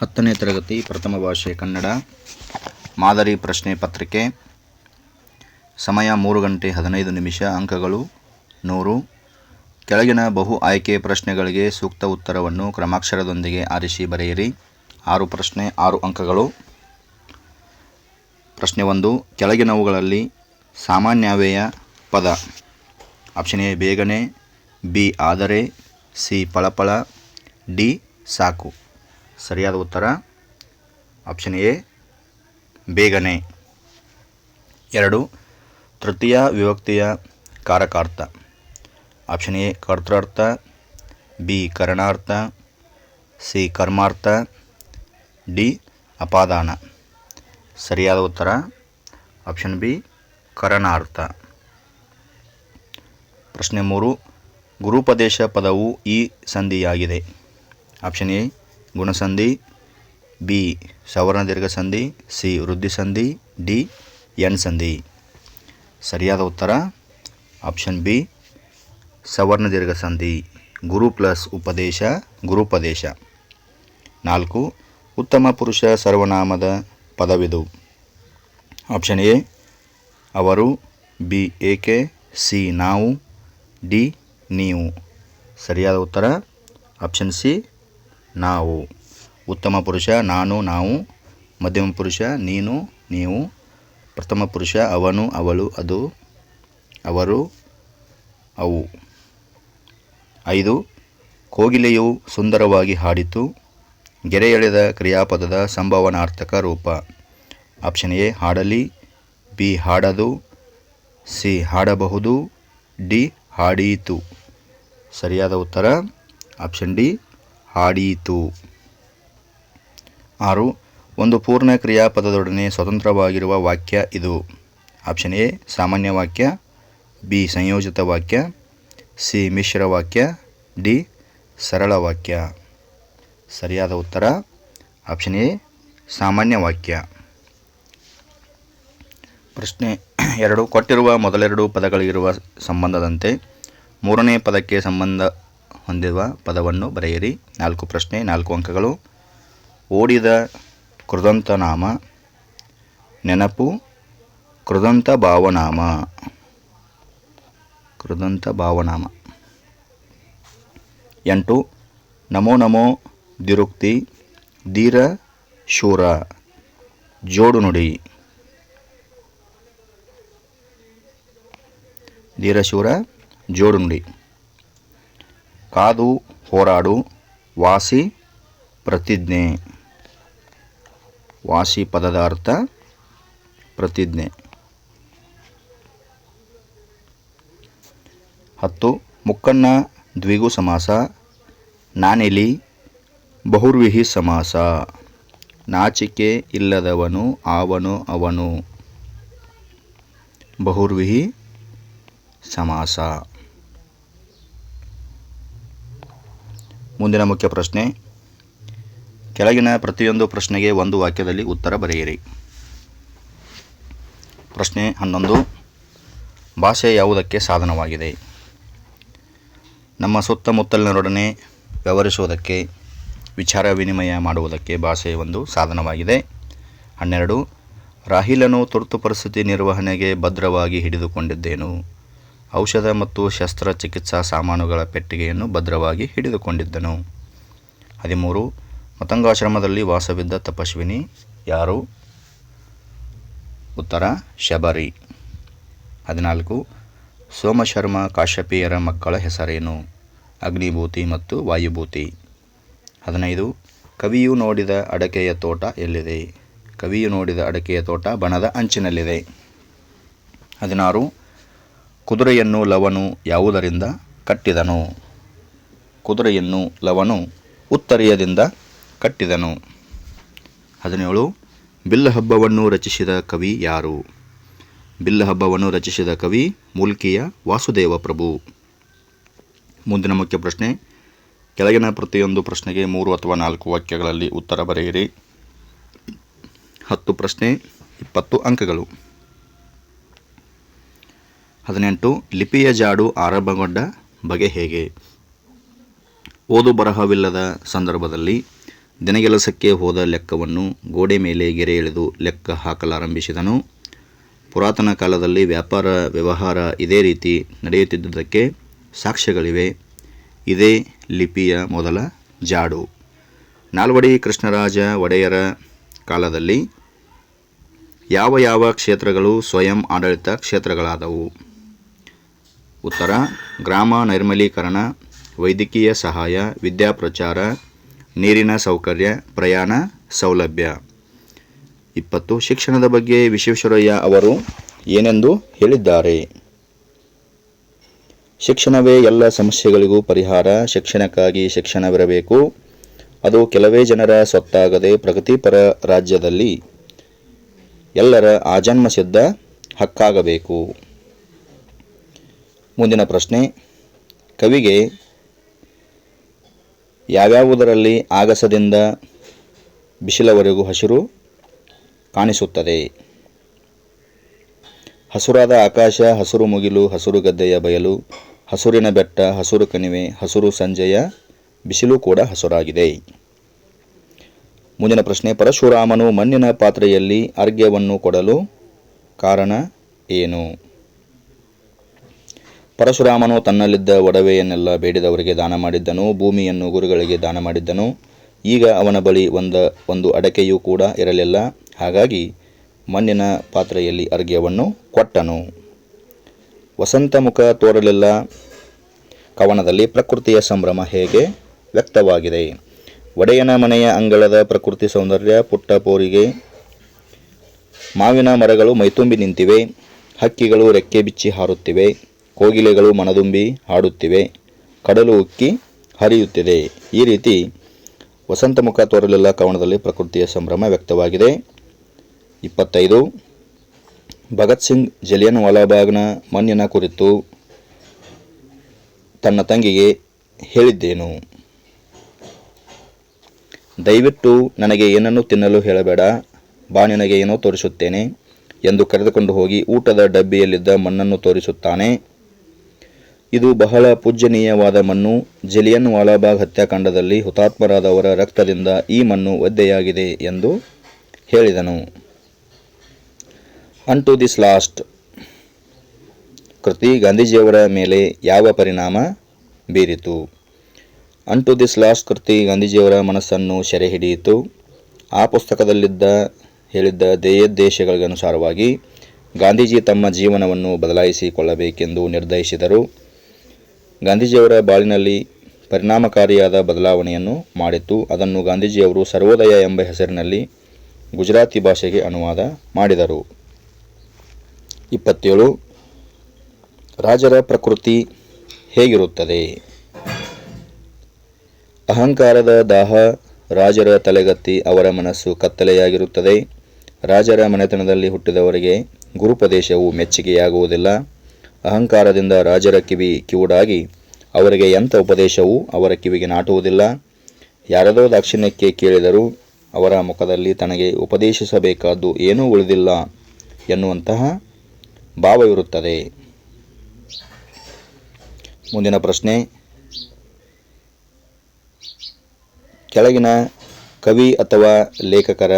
ಹತ್ತನೇ ತರಗತಿ ಪ್ರಥಮ ಭಾಷೆ ಕನ್ನಡ. ಮಾದರಿ ಪ್ರಶ್ನೆ ಪತ್ರಿಕೆ. ಸಮಯ ಮೂರು ಗಂಟೆ ಹದಿನೈದು ನಿಮಿಷ, ಅಂಕಗಳು ನೂರು. ಕೆಳಗಿನ ಬಹು ಆಯ್ಕೆ ಪ್ರಶ್ನೆಗಳಿಗೆ ಸೂಕ್ತ ಉತ್ತರವನ್ನು ಕ್ರಮಾಕ್ಷರದೊಂದಿಗೆ ಆರಿಸಿ ಬರೆಯಿರಿ. ಆರು ಪ್ರಶ್ನೆ, ಆರು ಅಂಕಗಳು. ಪ್ರಶ್ನೆ ಒಂದು, ಕೆಳಗಿನವುಗಳಲ್ಲಿ ಸಾಮಾನ್ಯವೇಯ ಪದ. ಆಪ್ಷನ್ ಎ, ಬೇಗನೆ. ಬಿ, ಆದರೆ. ಸಿ, ಪಳಪಳ. ಡಿ, ಸಾಕು. ಸರಿಯಾದ ಉತ್ತರ. ಆಪ್ಷನ್ ಎ ಬೇಗನೆ. ಎರಡು, ತೃತೀಯ ವಿಭಕ್ತಿಯ ಕಾರಕಾರ್ಥ. ಆಪ್ಷನ್ ಎ ಕರ್ತೃರ್ಥ. ಬಿ ಕರಣಾರ್ಥ. ಸಿ ಕರ್ಮಾರ್ಥ. ಡಿ ಅಪಾದಾನ. ಸರಿಯಾದ ಉತ್ತರ. ಆಪ್ಷನ್ ಬಿ ಕರಣಾರ್ಥ. ಪ್ರಶ್ನೆ ಮೂರು, ಗುರುಪದೇಶ ಪದವು ಈ ಸಂಧಿಯಾಗಿದೆ. ಆಪ್ಷನ್ ಎ ಗುಣಸಂಧಿ, ಬಿ, ಸವರ್ಣ ದೀರ್ಘ ಸಂಧಿ ಸಿ ವೃದ್ಧಿ ಸಂಧಿ ಡಿ ಎನ್ ಸಂಧಿ ಸರಿಯಾದ ಉತ್ತರ? ಆಪ್ಷನ್ ಬಿ, ಸವರ್ಣ ದೀರ್ಘ ಸಂಧಿ ಗುರು ಪ್ಲಸ್ ಉಪದೇಶ ಗುರುಪದೇಶ ನಾಲ್ಕು, ಉತ್ತಮ ಪುರುಷ ಸರ್ವನಾಮದ ಪದವಿದು. ಆಪ್ಷನ್ ಎ, ಅವರು, ಬಿ, ಏಕೆ, ಸಿ, ನಾವು, ಡಿ, ನೀವು. ಸರಿಯಾದ ಉತ್ತರ? ಆಪ್ಷನ್ ಸಿ ನಾವು ಉತ್ತಮ ಪುರುಷ, ನಾನು, ನಾವು, ಮಧ್ಯಮ ಪುರುಷ, ನೀನು, ನೀವು, ಪ್ರಥಮ ಪುರುಷ, ಅವನು, ಅವಳು, ಅದು, ಅವರು, ಅವು. ಐದು, ಕೋಗಿಲೆಯು ಸುಂದರವಾಗಿ ಹಾಡಿತು ಗೆರೆ ಎಳೆದ ಕ್ರಿಯಾಪದದ ಸಂಭವನಾರ್ಥಕ ರೂಪ. ಆಪ್ಷನ್ ಎ, ಹಾಡಲಿ, ಬಿ, ಹಾಡದು, ಸಿ, ಹಾಡಬಹುದು, ಡಿ, ಹಾಡೀತು. ಸರಿಯಾದ ಉತ್ತರ, ಆಪ್ಷನ್ ಡಿ ಹಾಡೀತು. ಆರು, ಒಂದು ಪೂರ್ಣ ಕ್ರಿಯಾಪದದೊಡನೆ ಸ್ವತಂತ್ರವಾಗಿರುವ ವಾಕ್ಯ ಇದು. ಆಪ್ಷನ್ ಎ, ಸಾಮಾನ್ಯ ವಾಕ್ಯ. ಬಿ, ಸಂಯೋಜಿತ ವಾಕ್ಯ. ಸಿ, ಮಿಶ್ರ ವಾಕ್ಯ. ಡಿ, ಸರಳ ವಾಕ್ಯ. ಸರಿಯಾದ ಉತ್ತರ? ಆಪ್ಷನ್ ಎ, ಸಾಮಾನ್ಯ ವಾಕ್ಯ. ಪ್ರಶ್ನೆ ಎರಡು, ಕೊಟ್ಟಿರುವ ಮೊದಲೆರಡು ಪದಗಳಿರುವ ಸಂಬಂಧದಂತೆ ಮೂರನೇ ಪದಕ್ಕೆ ಸಂಬಂಧ ಹೊಂದಿರುವ ಪದವನ್ನು ಬರೆಯಿರಿ. ನಾಲ್ಕು ಪ್ರಶ್ನೆ, ನಾಲ್ಕು ಅಂಕಗಳು. ಓಡಿದ ಕೃದಂತನಾಮ ನೆನಪು, ಕೃದಂತ ಭಾವನಾಮ. ಕೃದಂತ ಭಾವನಾಮ. ಎಂಟು, ನಮೋ ನಮೋ ದಿರುಕ್ತಿ ಧೀರ, ಶೂರ. ಜೋಡು ನುಡಿ. ಧೀರಶೂರ ಜೋಡು ನುಡಿ. ಕಾದು, ಹೋರಾಡು, ವಾಸಿ, ಪ್ರತಿಜ್ಞೆ. ವಾಸಿ ಪದದ ಅರ್ಥ ಪ್ರತಿಜ್ಞೆ. ಹತ್ತು ಮುಕ್ಕಣ್ಣ ದ್ವಿಗು ಸಮಾಸ, ನಾನೆಲಿ ಬಹುರ್ವಿಹಿ ಸಮಾಸ. ನಾಚಿಕೆ ಇಲ್ಲದವನು ಆವನು ಅವನು. ಬಹುರ್ವಿಹಿ ಸಮಾಸ. ಮುಂದಿನ ಮುಖ್ಯ ಪ್ರಶ್ನೆ. ಕೆಳಗಿನ ಪ್ರತಿಯೊಂದು ಪ್ರಶ್ನೆಗೆ ಒಂದು ವಾಕ್ಯದಲ್ಲಿ ಉತ್ತರ ಬರೆಯಿರಿ. ಪ್ರಶ್ನೆ ಹನ್ನೊಂದು. ಭಾಷೆ ಯಾವುದಕ್ಕೆ ಸಾಧನವಾಗಿದೆ? ನಮ್ಮ ಸುತ್ತಮುತ್ತಲಿನರೊಡನೆ ವ್ಯವಹರಿಸುವುದಕ್ಕೆ, ವಿಚಾರ ವಿನಿಮಯ ಮಾಡುವುದಕ್ಕೆ ಭಾಷೆ ಒಂದು ಸಾಧನವಾಗಿದೆ. ಹನ್ನೆರಡು. ರಾಹಿಲನು ತುರ್ತು ಪರಿಸ್ಥಿತಿ ನಿರ್ವಹಣೆಗೆ ಭದ್ರವಾಗಿ ಹಿಡಿದುಕೊಂಡಿದ್ದೇನು? ಔಷಧ ಮತ್ತು ಶಸ್ತ್ರಚಿಕಿತ್ಸಾ ಸಾಮಾನುಗಳ ಪೆಟ್ಟಿಗೆಯನ್ನು ಭದ್ರವಾಗಿ ಹಿಡಿದುಕೊಂಡಿದ್ದನು. ಹದಿಮೂರು. ಮತಂಗಾಶ್ರಮದಲ್ಲಿ ವಾಸವಿದ್ದ ತಪಸ್ವಿನಿ ಯಾರು? ಉತ್ತರ, ಶಬರಿ. ಹದಿನಾಲ್ಕು. ಸೋಮಶರ್ಮ ಕಾಶ್ಯಪಿಯರ ಮಕ್ಕಳ ಹೆಸರೇನು? ಅಗ್ನಿಭೂತಿ ಮತ್ತು ವಾಯುಭೂತಿ. ಹದಿನೈದು. ಕವಿಯು ನೋಡಿದ ಅಡಕೆಯ ತೋಟ ಎಲ್ಲಿದೆ? ಕವಿಯು ನೋಡಿದ ಅಡಕೆಯ ತೋಟ ಬಣದ ಅಂಚಿನಲ್ಲಿದೆ. ಹದಿನಾರು. ಕುದುರೆಯನ್ನು ಲವನು ಯಾವುದರಿಂದ ಕಟ್ಟಿದನು? ಕುದುರೆಯನ್ನು ಲವನು ಉತ್ತರೀಯದಿಂದ ಕಟ್ಟಿದನು. ಹದಿನೇಳು, ಬಿಲ್ಲ ಹಬ್ಬವನ್ನು ರಚಿಸಿದ ಕವಿ ಯಾರು? ಬಿಲ್ಲ ಹಬ್ಬವನ್ನು ರಚಿಸಿದ ಕವಿ ಮೂಲ್ಕಿಯ ವಾಸುದೇವ ಪ್ರಭು ಮುಂದಿನ ಮುಖ್ಯ ಪ್ರಶ್ನೆ, ಕೆಳಗಿನ ಪ್ರತಿಯೊಂದು ಪ್ರಶ್ನೆಗೆ ಮೂರು ಅಥವಾ ನಾಲ್ಕು ವಾಕ್ಯಗಳಲ್ಲಿ ಉತ್ತರ ಬರೆಯಿರಿ. ಹತ್ತು ಪ್ರಶ್ನೆ, ಇಪ್ಪತ್ತು ಅಂಕಗಳು. ಹದಿನೆಂಟು, ಲಿಪಿಯ ಜಾಡು ಆರಂಭಗೊಂಡ ಬಗೆ ಹೇಗೆ? ಓದು ಬರಹವಿಲ್ಲದ ಸಂದರ್ಭದಲ್ಲಿ ದಿನಗೆಲಸಕ್ಕೆ ಹೋದ ಲೆಕ್ಕವನ್ನು ಗೋಡೆ ಮೇಲೆ ಗೆರೆ ಎಳೆದು ಲೆಕ್ಕ ಹಾಕಲಾರಂಭಿಸಿದನು. ಪುರಾತನ ಕಾಲದಲ್ಲಿ ವ್ಯಾಪಾರ, ವ್ಯವಹಾರ ಇದೇ ರೀತಿ ನಡೆಯುತ್ತಿದ್ದುದಕ್ಕೆ ಸಾಕ್ಷ್ಯಗಳಿವೆ. ಇದೇ ಲಿಪಿಯ ಮೊದಲ ಜಾಡು. ನಾಲ್ವಡಿ ಕೃಷ್ಣರಾಜ ಒಡೆಯರ ಕಾಲದಲ್ಲಿ ಯಾವ ಯಾವ ಕ್ಷೇತ್ರಗಳು ಸ್ವಯಂ ಆಡಳಿತ ಕ್ಷೇತ್ರಗಳಾದವು? ಉತ್ತರ, ಗ್ರಾಮ ನೈರ್ಮಲೀಕರಣ, ವೈದ್ಯಕೀಯ ಸಹಾಯ ವಿದ್ಯಾಪ್ರಚಾರ ನೀರಿನ ಸೌಕರ್ಯ, ಪ್ರಯಾಣ, ಸೌಲಭ್ಯ. ಇಪ್ಪತ್ತು, ಶಿಕ್ಷಣದ ಬಗ್ಗೆ ವಿಶ್ವೇಶ್ವರಯ್ಯ ಅವರು ಏನೆಂದು ಹೇಳಿದ್ದಾರೆ? ಶಿಕ್ಷಣವೇ ಎಲ್ಲ ಸಮಸ್ಯೆಗಳಿಗೂ ಪರಿಹಾರ, ಶಿಕ್ಷಣಕ್ಕಾಗಿ ಶಿಕ್ಷಣವಿರಬೇಕು ಅದು ಕೆಲವೇ ಜನರ ಸ್ವತ್ತಾಗದೆ ಪ್ರಗತಿಪರ ರಾಜ್ಯದಲ್ಲಿ ಎಲ್ಲರ ಆಜನ್ಮ ಸಿದ್ಧ ಹಕ್ಕಾಗಬೇಕು. ಮುಂದಿನ ಪ್ರಶ್ನೆ. ಕವಿಗೆ ಯಾವ್ಯಾವುದರಲ್ಲಿ ಆಗಸದಿಂದ ಬಿಸಿಲವರೆಗೂ ಹಸಿರು ಕಾಣಿಸುತ್ತದೆ? ಹಸುರಾದ ಆಕಾಶ, ಹಸುರು ಮುಗಿಲು, ಹಸುರು ಗದ್ದೆಯ ಬಯಲು, ಹಸುರಿನ ಬೆಟ್ಟ, ಹಸುರು ಕಣಿವೆ, ಹಸುರು ಸಂಜೆಯ ಬಿಸಿಲು ಕೂಡ ಹಸುರಾಗಿದೆ. ಮುಂದಿನ ಪ್ರಶ್ನೆ, ಪರಶುರಾಮನು ಮಣ್ಣಿನ ಪಾತ್ರೆಯಲ್ಲಿ ಅರ್ಘ್ಯವನ್ನು ಕೊಡಲು ಕಾರಣ ಏನು? ಪರಶುರಾಮನು ತನ್ನಲ್ಲಿದ್ದ ಒಡವೆಯನ್ನೆಲ್ಲ ಬೇಡಿದವರಿಗೆ ದಾನ ಮಾಡಿದ್ದನು, ಭೂಮಿಯನ್ನು ಗುರುಗಳಿಗೆ ದಾನ ಮಾಡಿದ್ದನು. ಈಗ ಅವನ ಬಳಿ ಒಂದ, ಒಂದು ಅಡಕೆಯೂ ಕೂಡ ಇರಲಿಲ್ಲ. ಹಾಗಾಗಿ ಮಣ್ಣಿನ ಪಾತ್ರೆಯಲ್ಲಿ ಅರ್ಘ್ಯವನ್ನು ಕೊಟ್ಟನು. ವಸಂತ ಮುಖ ತೋರಲಿಲ್ಲ. ಕವನದಲ್ಲಿ ಪ್ರಕೃತಿಯ ಸಂಭ್ರಮ ಹೇಗೆ ವ್ಯಕ್ತವಾಗಿದೆ. ಒಡೆಯನ ಮನೆಯ ಅಂಗಳದ ಪ್ರಕೃತಿ ಸೌಂದರ್ಯ, ಪುಟ್ಟ ಪೋರಿಗೆ, ಮಾವಿನ ಮರಗಳು ಮೈತುಂಬಿ ನಿಂತಿವೆ. ಹಕ್ಕಿಗಳು ರೆಕ್ಕೆ ಬಿಚ್ಚಿ ಹಾರುತ್ತಿವೆ. ಕೋಗಿಲೆಗಳು ಮನದುಂಬಿ ಹಾಡುತ್ತಿವೆ. ಕಡಲು ಉಕ್ಕಿ ಹರಿಯುತ್ತಿದೆ. ಈ ರೀತಿ ವಸಂತ ಮುಖ ತೋರಲಿಲ್ಲ ಕವನದಲ್ಲಿ ಪ್ರಕೃತಿಯ ಸಂಭ್ರಮ ವ್ಯಕ್ತವಾಗಿದೆ. ಇಪ್ಪತ್ತೈದು. ಭಗತ್ ಸಿಂಗ್ ಜಲಿಯನ್ ವಾಲಾಬಾಗ್ನ ಮಣ್ಣಿನ ಕುರಿತು ತನ್ನ ತಂಗಿಗೆ ಹೇಳಿದ್ದೇನು? ದಯವಿಟ್ಟು ನನಗೆ ಏನನ್ನು ತಿನ್ನಲು ಹೇಳಬೇಡ. ಬಾ ನಿನಗೆ ಏನೋ ತೋರಿಸುತ್ತೇನೆ ಎಂದು ಕರೆದುಕೊಂಡು ಹೋಗಿ ಊಟದ ಡಬ್ಬಿಯಲ್ಲಿದ್ದ ಮಣ್ಣನ್ನು ತೋರಿಸುತ್ತಾನೆ. ಇದು ಬಹಳ ಪೂಜ್ಯನೀಯವಾದ ಮಣ್ಣು. ಜಲಿಯನ್ ವಾಲಾಬಾಗ್ ಹತ್ಯಾಕಾಂಡದಲ್ಲಿ ಹುತಾತ್ಮರಾದವರ ರಕ್ತದಿಂದ ಈ ಮಣ್ಣು ಒದ್ದೆಯಾಗಿದೆ ಎಂದು ಹೇಳಿದನು. ಅನ್ ಟು ದಿಸ್ ಲಾಸ್ಟ್ ಕೃತಿ ಗಾಂಧೀಜಿಯವರ ಮೇಲೆ ಯಾವ ಪರಿಣಾಮ ಬೀರಿತು? ಅನ್ ಟು ದಿಸ್ ಲಾಸ್ಟ್ ಕೃತಿ ಗಾಂಧೀಜಿಯವರ ಮನಸ್ಸನ್ನು ಸೆರೆ ಹಿಡಿಯಿತು ಆ ಪುಸ್ತಕದಲ್ಲಿದ್ದ, ಹೇಳಿದ್ದ ಧ್ಯೇಯೋದ್ದೇಶಗಳಿಗನುಸಾರವಾಗಿ ಗಾಂಧೀಜಿ ತಮ್ಮ ಜೀವನವನ್ನು ಬದಲಾಯಿಸಿಕೊಳ್ಳಬೇಕೆಂದು ನಿರ್ಧರಿಸಿದರು. ಗಾಂಧೀಜಿಯವರ ಬಾಳಿನಲ್ಲಿ ಪರಿಣಾಮಕಾರಿಯಾದ ಬದಲಾವಣೆಯನ್ನು ಮಾಡಿತ್ತು. ಅದನ್ನು ಗಾಂಧೀಜಿಯವರು ಸರ್ವೋದಯ ಎಂಬ ಹೆಸರಿನಲ್ಲಿ ಗುಜರಾತಿ ಭಾಷೆಗೆ ಅನುವಾದ ಮಾಡಿದರು. ಇಪ್ಪತ್ತೇಳು, ರಾಜರ ಪ್ರಕೃತಿ ಹೇಗಿರುತ್ತದೆ? ಅಹಂಕಾರದ ದಾಹ ರಾಜರ ತಲೆಗತ್ತಿ ಅವರ ಮನಸ್ಸು ಕತ್ತಲೆಯಾಗಿರುತ್ತದೆ. ರಾಜರ ಮನೆತನದಲ್ಲಿ ಹುಟ್ಟಿದವರಿಗೆ ಗುರುಪದೇಶವು ಮೆಚ್ಚುಗೆಯಾಗುವುದಿಲ್ಲ. ಅಹಂಕಾರದಿಂದ ರಾಜರ ಕಿವಿ ಕಿವುಡಾಗಿ, ಅವರಿಗೆ ಎಂಥ ಉಪದೇಶವೂ ಅವರ ಕಿವಿಗೆ ನಾಟುವುದಿಲ್ಲ. ಯಾರದೋ ದಾಕ್ಷಿಣ್ಯಕ್ಕೆ ಕೇಳಿದರೂ ಅವರ ಮುಖದಲ್ಲಿ ತನಗೆ ಉಪದೇಶಿಸಬೇಕಾದ್ದು ಏನೂ ಉಳಿದಿಲ್ಲ ಎನ್ನುವಂತಹ ಭಾವವಿರುತ್ತದೆ ಮುಂದಿನ ಪ್ರಶ್ನೆ. ಕೆಳಗಿನ ಕವಿ ಅಥವಾ ಲೇಖಕರ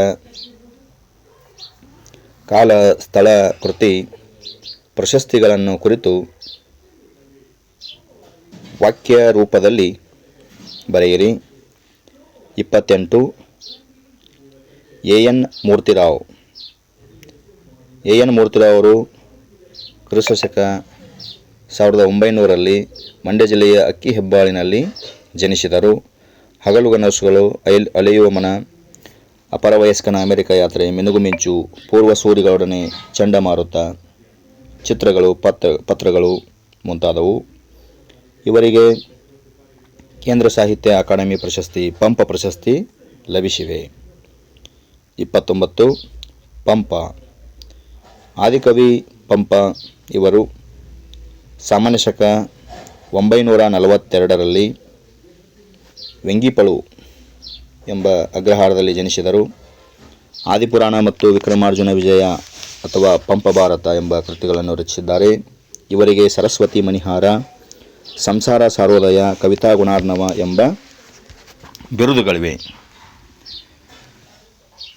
ಕಾಲ ಸ್ಥಳ ಕೃತಿ ಪ್ರಶಸ್ತಿಗಳನ್ನು ಕುರಿತು ವಾಕ್ಯ ರೂಪದಲ್ಲಿ ಬರೆಯಿರಿ. ಇಪ್ಪತ್ತೆಂಟು. A. N. Murthy Rao. A. N. Murthy Rao ಅವರು ಕ್ರಿಸ್ತಶಕ ಸಾವಿರದ ಒಂಬೈನೂರಲ್ಲಿ ಮಂಡ್ಯ ಜಿಲ್ಲೆಯ ಅಕ್ಕಿ ಹೆಬ್ಬಾಳಿನಲ್ಲಿ ಜನಿಸಿದರು. ಹಗಲು ಹಗಲುಗನಸುಗಳು ಅಯಲ್ ಅಲೆಯುವ ಮನ, ಅಪರವಯಸ್ಕನ ಅಮೆರಿಕ ಯಾತ್ರೆ ಮಿನುಗು ಮಿಂಚು ಪೂರ್ವ ಸೂರಿಗಳೊಡನೆ ಚಂಡಮಾರುತ ಚಿತ್ರಗಳು, ಪತ್ರ, ಪತ್ರಗಳು ಮುಂತಾದವು. ಇವರಿಗೆ ಕೇಂದ್ರ ಸಾಹಿತ್ಯ ಅಕಾಡೆಮಿ ಪ್ರಶಸ್ತಿ, ಪಂಪ ಪ್ರಶಸ್ತಿ ಲಭಿಸಿವೆ. ಇಪ್ಪತ್ತೊಂಬತ್ತು, ಪಂಪ. ಆದಿಕವಿ ಪಂಪ ಇವರು ಸಾಮಾನ್ಯ ಶಕ ಒಂಬೈನೂರ ನಲವತ್ತೆರಡರಲ್ಲಿ ವೆಂಗಿಪಳು ಎಂಬ ಅಗ್ರಹಾರದಲ್ಲಿ ಜನಿಸಿದರು. ಆದಿಪುರಾಣ ಮತ್ತು ವಿಕ್ರಮಾರ್ಜುನ ವಿಜಯ ಅಥವಾ ಪಂಪ ಭಾರತ ಎಂಬ ಕೃತಿಗಳನ್ನು ರಚಿಸಿದ್ದಾರೆ. ಇವರಿಗೆ ಸರಸ್ವತಿ ಮಣಿಹಾರ, ಸಂಸಾರ ಸಾರೋದಯ ಕವಿತಾ ಗುಣಾರ್ನವ ಎಂಬ ಬಿರುದುಗಳಿವೆ.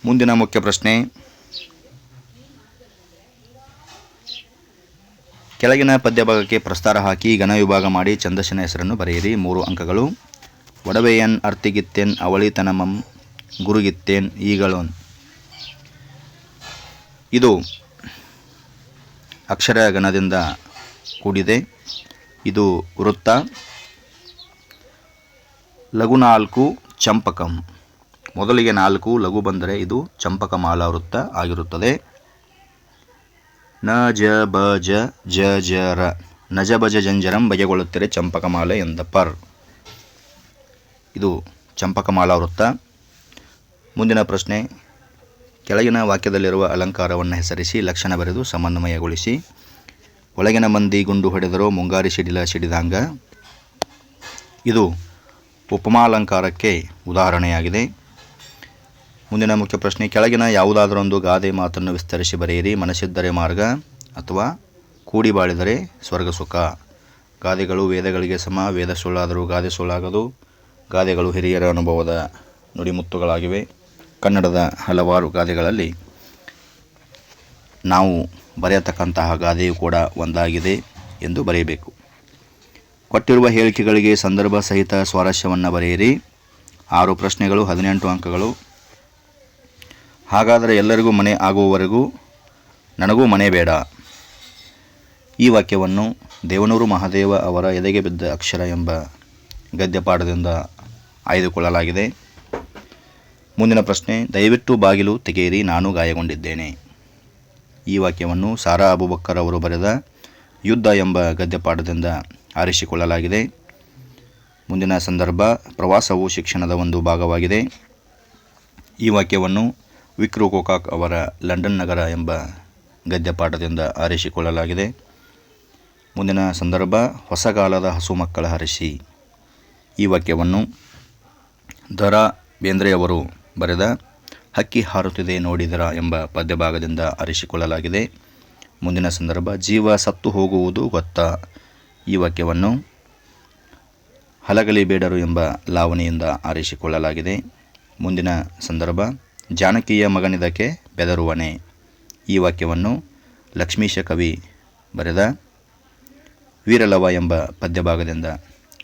ಮುಂದಿನ ಮುಖ್ಯ ಪ್ರಶ್ನೆ. ಕೆಳಗಿನ ಪದ್ಯಭಾಗಕ್ಕೆ ಪ್ರಸ್ತಾರ ಹಾಕಿ ಘನ ವಿಭಾಗ ಮಾಡಿ ಛಂದಸ್ಸಿನ ಹೆಸರನ್ನು ಬರೆಯಿರಿ. ಮೂರು ಅಂಕಗಳು. ಒಡವೆಯನ್ ಅರ್ತಿಗಿತ್ತೇನ್ ಅವಳಿತನಮಂ ಗುರುಗಿತ್ತೇನ್ ಈಗಳೋನ್. ಇದು ಅಕ್ಷರ ಗಣದಿಂದ ಕೂಡಿದೆ. ಇದು ವೃತ್ತ. ಲಘು ನಾಲ್ಕು ಚಂಪಕಂ. ಮೊದಲಿಗೆ ನಾಲ್ಕು, ಲಘು ಬಂದರೆ ಇದು ಚಂಪಕಮಾಲ ವೃತ್ತ ಆಗಿರುತ್ತದೆ. ನ, ಜ, ಬ, ಜ ಜ ಜ, ರ. ನಜ ಬಜ ಜಂಜರಂ ಬಗೆಗೊಳ್ಳುತ್ತಿರೆ ಚಂಪಕಮಾಲೆ ಎಂದ ಪರ್. ಇದು ಚಂಪಕಮಾಲಾ ವೃತ್ತ. ಮುಂದಿನ ಪ್ರಶ್ನೆ. ಕೆಳಗಿನ ವಾಕ್ಯದಲ್ಲಿರುವ ಅಲಂಕಾರವನ್ನು ಹೆಸರಿಸಿ, ಲಕ್ಷಣ ಬರೆದು ಸಮನ್ವಯಗೊಳಿಸಿ. ಒಳಗಿನ ಮಂದಿ ಗುಂಡು ಹೊಡೆದರೋ ಮುಂಗಾರಿ ಸಿಡಿಲ ಸಿಡಿದಾಂಗ ಇದು ಉಪಮಾಲಂಕಾರಕ್ಕೆ ಉದಾಹರಣೆಯಾಗಿದೆ. ಮುಂದಿನ ಮುಖ್ಯ ಪ್ರಶ್ನೆ, ಕೆಳಗಿನ ಯಾವುದಾದರೊಂದು ಗಾದೆ ಮಾತನ್ನು ವಿಸ್ತರಿಸಿ ಬರೆಯಿರಿ. ಮನಸ್ಸಿದ್ದರೆ ಮಾರ್ಗ ಅಥವಾ ಕೂಡಿ ಬಾಳಿದರೆ ಸ್ವರ್ಗ ಸುಖ. ಗಾದೆಗಳು ವೇದಗಳಿಗೆ ಸಮ, ವೇದ ಸುಳ್ಳಾದರೂ ಗಾದೆ ಸುಳ್ಳಾಗದು. ಗಾದೆಗಳು ಹಿರಿಯರ ಅನುಭವದ ನುಡಿಮುತ್ತುಗಳಾಗಿವೆ. ಕನ್ನಡದ ಹಲವಾರು ಗಾದೆಗಳಲ್ಲಿ ನಾವು ಬರೆಯತಕ್ಕಂತಹ ಗಾದೆಯು ಕೂಡ ಒಂದಾಗಿದೆ ಎಂದು ಬರೆಯಬೇಕು. ಕೊಟ್ಟಿರುವ ಹೇಳಿಕೆಗಳಿಗೆ ಸಂದರ್ಭ ಸಹಿತ ಸ್ವಾರಸ್ಯವನ್ನು ಬರೆಯಿರಿ. ಆರು ಪ್ರಶ್ನೆಗಳು, ಹದಿನೆಂಟು ಅಂಕಗಳು. ಹಾಗಾದರೆ ಎಲ್ಲರಿಗೂ ಮನೆ ಆಗುವವರೆಗೂ ನನಗೂ ಮನೆ ಬೇಡ. ಈ ವಾಕ್ಯವನ್ನು ದೇವನೂರು ಮಹಾದೇವ ಅವರ ಎದೆಗೆ ಬಿದ್ದ ಅಕ್ಷರ ಎಂಬ ಗದ್ಯಪಾಠದಿಂದ ಆಯ್ದುಕೊಳ್ಳಲಾಗಿದೆ. ಮುಂದಿನ ಪ್ರಶ್ನೆ, ದಯವಿಟ್ಟು ಬಾಗಿಲು ತೆಗೆಯಿರಿ, ನಾನು ಗಾಯಗೊಂಡಿದ್ದೇನೆ. ಈ ವಾಕ್ಯವನ್ನು ಸಾರಾ ಅಬುಬಕ್ಕರ್ ಅವರು ಬರೆದ ಯುದ್ಧ ಎಂಬ ಗದ್ಯಪಾಠದಿಂದ ಆರಿಸಿಕೊಳ್ಳಲಾಗಿದೆ. ಮುಂದಿನ ಸಂದರ್ಭ, ಪ್ರವಾಸವು ಶಿಕ್ಷಣದ ಒಂದು ಭಾಗವಾಗಿದೆ. ಈ ವಾಕ್ಯವನ್ನು ವಿಕ್ರು ಕೋಕಾಕ್ ಅವರ ಲಂಡನ್ ನಗರ ಎಂಬ ಗದ್ಯಪಾಠದಿಂದ ಆರಿಸಿಕೊಳ್ಳಲಾಗಿದೆ. ಮುಂದಿನ ಸಂದರ್ಭ, ಹೊಸಗಾಲದ ಹಸು ಮಕ್ಕಳ ಹರಿಸಿ. ಈ ವಾಕ್ಯವನ್ನು ದರಾ ಬೇಂದ್ರೆಯವರು ಬರೆದ, ಹಕ್ಕಿ ಹಾರುತ್ತಿದೆ ನೋಡಿದರ ಎಂಬ ಪದ್ಯಭಾಗದಿಂದ ಆರಿಸಿಕೊಳ್ಳಲಾಗಿದೆ ಮುಂದಿನ ಸಂದರ್ಭ, ಜೀವ ಸತ್ತು ಹೋಗುವುದು ಗೊತ್ತ? ಈ ವಾಕ್ಯವನ್ನು ಹಲಗಲಿ ಬೇಡರು ಎಂಬ ಲಾವಣಿಯಿಂದ ಆರಿಸಿಕೊಳ್ಳಲಾಗಿದೆ ಮುಂದಿನ ಸಂದರ್ಭ, ಜಾನಕಿಯ ಮಗನಿದಕ್ಕೆ ಬೆದರುವನೆ ಈ ವಾಕ್ಯವನ್ನು ಲಕ್ಷ್ಮೀಶ ಕವಿ ಬರೆದ, ವೀರಲವ ಎಂಬ ಪದ್ಯಭಾಗದಿಂದ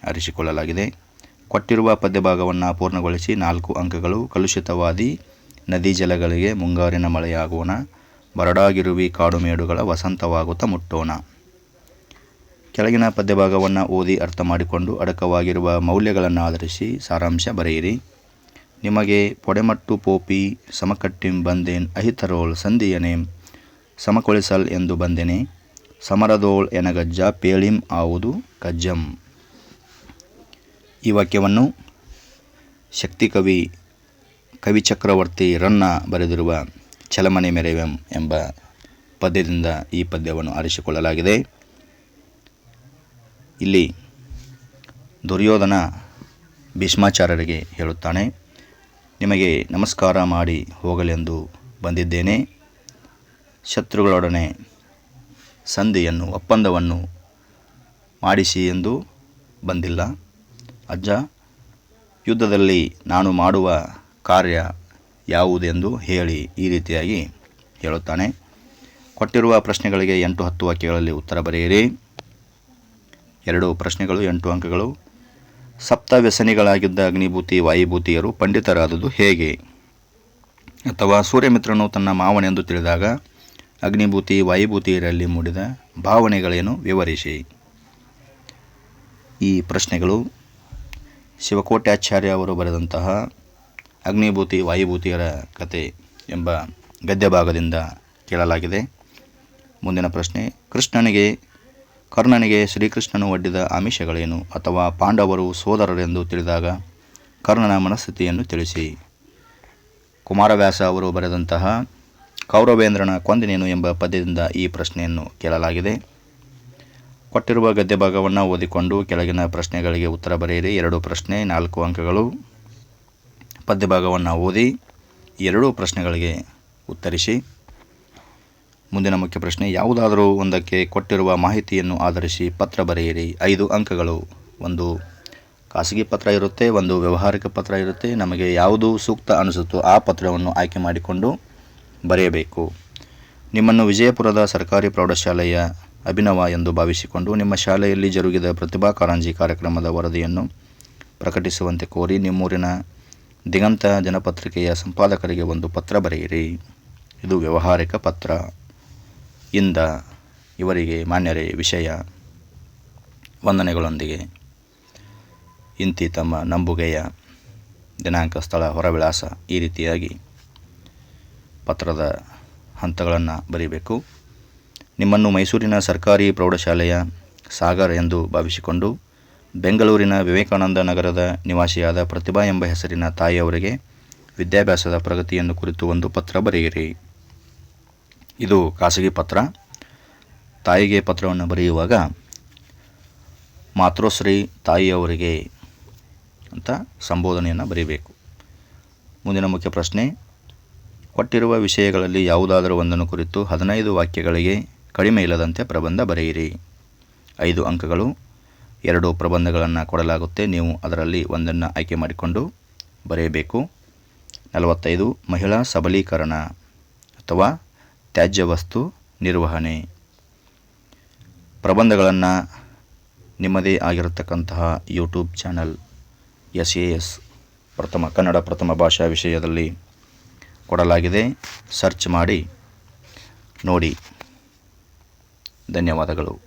ಆರಿಸಿಕೊಳ್ಳಲಾಗಿದೆ ಕೊಟ್ಟಿರುವ ಪದ್ಯಭಾಗವನ್ನು ಪೂರ್ಣಗೊಳಿಸಿ ನಾಲ್ಕು ಅಂಕಗಳು. ಕಲುಷಿತವಾದಿ ನದಿ ಜಲಗಳಿಗೆ ಮುಂಗಾರಿನ ಮಳೆಯಾಗೋಣ ಬರಡಾಗಿರುವಿ ಕಾಡುಮೇಡುಗಳ ವಸಂತವಾಗುತ್ತ ಮುಟ್ಟೋಣ. ಕೆಳಗಿನ ಪದ್ಯಭಾಗವನ್ನು ಓದಿ ಅರ್ಥ ಮಾಡಿಕೊಂಡು ಅಡಕವಾಗಿರುವ ಮೌಲ್ಯಗಳನ್ನು ಆಧರಿಸಿ ಸಾರಾಂಶ ಬರೆಯಿರಿ. ನಿಮಗೆ ಪೊಡೆಮಟ್ಟು ಪೋಪಿ ಸಮಕಟ್ಟಿಂ ಬಂದೇನ್ ಅಹಿತರೋಳ್ ಸಂಧಿಯನೇಂ. ಸಮಕೊಳಿಸಲ್ ಎಂದು ಬಂದೆನೆ. ಸಮರದೋಳ್ ಎನಗಜ್ಜ ಪೇಳಿಂ ಆವುದು ಕಜ್ಜಂ. ಈ ವಾಕ್ಯವನ್ನು ಶಕ್ತಿ ಕವಿ ಕವಿ ಚಕ್ರವರ್ತಿ ರನ್ನ ಬರೆದಿರುವ ಚಲಮನೆ ಮೆರೆವೆಂ ಎಂಬ ಪದ್ಯದಿಂದ ಈ ಪದ್ಯವನ್ನು ಆರಿಸಿಕೊಳ್ಳಲಾಗಿದೆ. ಇಲ್ಲಿ ದುರ್ಯೋಧನ ಭೀಷ್ಮಾಚಾರ್ಯರಿಗೆ ಹೇಳುತ್ತಾನೆ, ನಿಮಗೆ ನಮಸ್ಕಾರ ಮಾಡಿ ಹೋಗಲೆಂದು ಬಂದಿದ್ದೇನೆ. ಶತ್ರುಗಳೊಡನೆ ಸಂಧಿಯನ್ನು, ಒಪ್ಪಂದವನ್ನು ಮಾಡಿಸಿ ಎಂದು ಬಂದಿಲ್ಲ. ಅಜ್ಜ, ಯುದ್ಧದಲ್ಲಿ ನಾನು ಮಾಡುವ ಕಾರ್ಯ ಯಾವುದೆಂದು ಹೇಳಿ ಈ ರೀತಿಯಾಗಿ ಹೇಳುತ್ತಾನೆ. ಕೊಟ್ಟಿರುವ ಪ್ರಶ್ನೆಗಳಿಗೆ ಎಂಟು ಹತ್ತು ವಾಕ್ಯಗಳಲ್ಲಿ ಉತ್ತರ ಬರೆಯಿರಿ. ಎರಡು ಪ್ರಶ್ನೆಗಳು, ಎಂಟು ಅಂಕಗಳು. ಸಪ್ತ ವ್ಯಸನಿಗಳಾಗಿದ್ದ ಅಗ್ನಿಭೂತಿ, ವಾಯುಭೂತಿಯರು ಪಂಡಿತರಾದುದು ಹೇಗೆ? ಅಥವಾ ಸೂರ್ಯಮಿತ್ರನು ತನ್ನ ಮಾವನೆಂದು ತಿಳಿದಾಗ ಅಗ್ನಿಭೂತಿ ವಾಯುಭೂತಿಯರಲ್ಲಿ ಮೂಡಿದ ಭಾವನೆಗಳೇನು? ವಿವರಿಸಿ. ಈ ಪ್ರಶ್ನೆಗಳು ಶಿವಕೋಟ್ಯಾಚಾರ್ಯ ಅವರು ಬರೆದಂತಹ ಅಗ್ನಿಭೂತಿ ವಾಯುಭೂತಿಯರ ಕತೆ ಎಂಬ ಗದ್ಯ ಭಾಗದಿಂದ ಕೇಳಲಾಗಿದೆ. ಮುಂದಿನ ಪ್ರಶ್ನೆ, ಕೃಷ್ಣನಿಗೆ, ಕರ್ಣನಿಗೆ ಶ್ರೀಕೃಷ್ಣನು ಒಡ್ಡಿದ ಆಮಿಷಗಳೇನು ಅಥವಾ ಪಾಂಡವರು ಸೋದರರೆಂದು ತಿಳಿದಾಗ ಕರ್ಣನ ಮನಸ್ಥಿತಿಯನ್ನು ತಿಳಿಸಿ. ಕುಮಾರವ್ಯಾಸ ಅವರು ಬರೆದಂತಹ ಕೌರವೇಂದ್ರನ ಕೊಂದಿನೇನು ಎಂಬ ಪದ್ಯದಿಂದ ಈ ಪ್ರಶ್ನೆಯನ್ನು ಕೇಳಲಾಗಿದೆ. ಕೊಟ್ಟಿರುವ ಗದ್ಯ ಭಾಗವನ್ನು ಓದಿಕೊಂಡು ಕೆಳಗಿನ ಪ್ರಶ್ನೆಗಳಿಗೆ ಉತ್ತರ ಬರೆಯಿರಿ. ಎರಡು ಪ್ರಶ್ನೆ, ನಾಲ್ಕು ಅಂಕಗಳು. ಪದ್ಯಭಾಗವನ್ನು ಓದಿ ಎರಡೂ ಪ್ರಶ್ನೆಗಳಿಗೆ ಉತ್ತರಿಸಿ. ಮುಂದಿನ ಮುಖ್ಯ ಪ್ರಶ್ನೆ, ಯಾವುದಾದರೂ ಒಂದಕ್ಕೆ ಕೊಟ್ಟಿರುವ ಮಾಹಿತಿಯನ್ನು ಆಧರಿಸಿ ಪತ್ರ ಬರೆಯಿರಿ. ಐದು ಅಂಕಗಳು. ಒಂದು ಖಾಸಗಿ ಪತ್ರ ಇರುತ್ತೆ, ಒಂದು ವ್ಯವಹಾರಿಕ ಪತ್ರ ಇರುತ್ತೆ. ನಮಗೆ ಯಾವುದು ಸೂಕ್ತ ಅನಿಸುತ್ತೋ ಆ ಪತ್ರವನ್ನು ಆಯ್ಕೆ ಮಾಡಿಕೊಂಡು ಬರೆಯಬೇಕು. ನಿಮ್ಮನ್ನು ವಿಜಯಪುರದ ಸರ್ಕಾರಿ ಪ್ರೌಢಶಾಲೆಯ ಅಭಿನವ ಎಂದು ಭಾವಿಸಿಕೊಂಡು ನಿಮ್ಮ ಶಾಲೆಯಲ್ಲಿ ಜರುಗಿದ ಪ್ರತಿಭಾ ಕಾರಂಜಿ ಕಾರ್ಯಕ್ರಮದ ವರದಿಯನ್ನು ಪ್ರಕಟಿಸುವಂತೆ ಕೋರಿ ನಿಮ್ಮೂರಿನ ದಿಗಂತ ದಿನಪತ್ರಿಕೆಯ ಸಂಪಾದಕರಿಗೆ ಒಂದು ಪತ್ರ ಬರೆಯಿರಿ. ಇದು ವ್ಯವಹಾರಿಕ ಪತ್ರ. ಇಂದ ಇವರಿಗೆ ಮಾನ್ಯರೇ ವಿಷಯ ವಂದನೆಗಳೊಂದಿಗೆ. ಇಂತಿ ತಮ್ಮ ನಂಬುಗೆಯ ದಿನಾಂಕ, ಸ್ಥಳ, ಹೊರವಿಳಾಸ ಈ ರೀತಿಯಾಗಿ ಪತ್ರದ ಹಂತಗಳನ್ನು ಬರೀಬೇಕು. ನಿಮ್ಮನ್ನು ಮೈಸೂರಿನ ಸರ್ಕಾರಿ ಪ್ರೌಢಶಾಲೆಯ ಸಾಗರ್ ಎಂದು ಭಾವಿಸಿಕೊಂಡು ಬೆಂಗಳೂರಿನ ವಿವೇಕಾನಂದ ನಗರದ ನಿವಾಸಿಯಾದ ಪ್ರತಿಭಾ ಎಂಬ ಹೆಸರಿನ ತಾಯಿಯವರಿಗೆ ವಿದ್ಯಾಭ್ಯಾಸದ ಪ್ರಗತಿಯನ್ನು ಕುರಿತು ಒಂದು ಪತ್ರ ಬರೆಯಿರಿ. ಇದು ಖಾಸಗಿ ಪತ್ರ. ತಾಯಿಗೆ ಪತ್ರವನ್ನು ಬರೆಯುವಾಗ ಮಾತೃಶ್ರೀ ತಾಯಿಯವರಿಗೆ ಅಂತ ಸಂಬೋಧನೆಯನ್ನು ಬರೀಬೇಕು. ಮುಂದಿನ ಮುಖ್ಯ ಪ್ರಶ್ನೆ, ಕೊಟ್ಟಿರುವ ವಿಷಯಗಳಲ್ಲಿ ಯಾವುದಾದರೂ ಒಂದನ್ನು ಕುರಿತು ಹದಿನೈದು ವಾಕ್ಯಗಳಿಗೆ ಕಡಿಮೆ ಇಲ್ಲದಂತೆ ಪ್ರಬಂಧ ಬರೆಯಿರಿ. ಐದು ಅಂಕಗಳು. ಎರಡು ಪ್ರಬಂಧಗಳನ್ನು ಕೊಡಲಾಗುತ್ತೆ. ನೀವು ಅದರಲ್ಲಿ ಒಂದನ್ನು ಆಯ್ಕೆ ಮಾಡಿಕೊಂಡು ಬರೆಯಬೇಕು. ನಲವತ್ತೈದು, ಮಹಿಳಾ ಸಬಲೀಕರಣ ಅಥವಾ ತ್ಯಾಜ್ಯ ವಸ್ತು ನಿರ್ವಹಣೆ. ಪ್ರಬಂಧಗಳನ್ನು ನಿಮ್ಮದೇ ಆಗಿರತಕ್ಕಂತಹ YouTube channel S A S ಪ್ರಥಮ ಕನ್ನಡ ಪ್ರಥಮ ಭಾಷಾ ವಿಷಯದಲ್ಲಿ ಕೊಡಲಾಗಿದೆ. ಸರ್ಚ್ ಮಾಡಿ ನೋಡಿ. ಧನ್ಯವಾದಗಳು.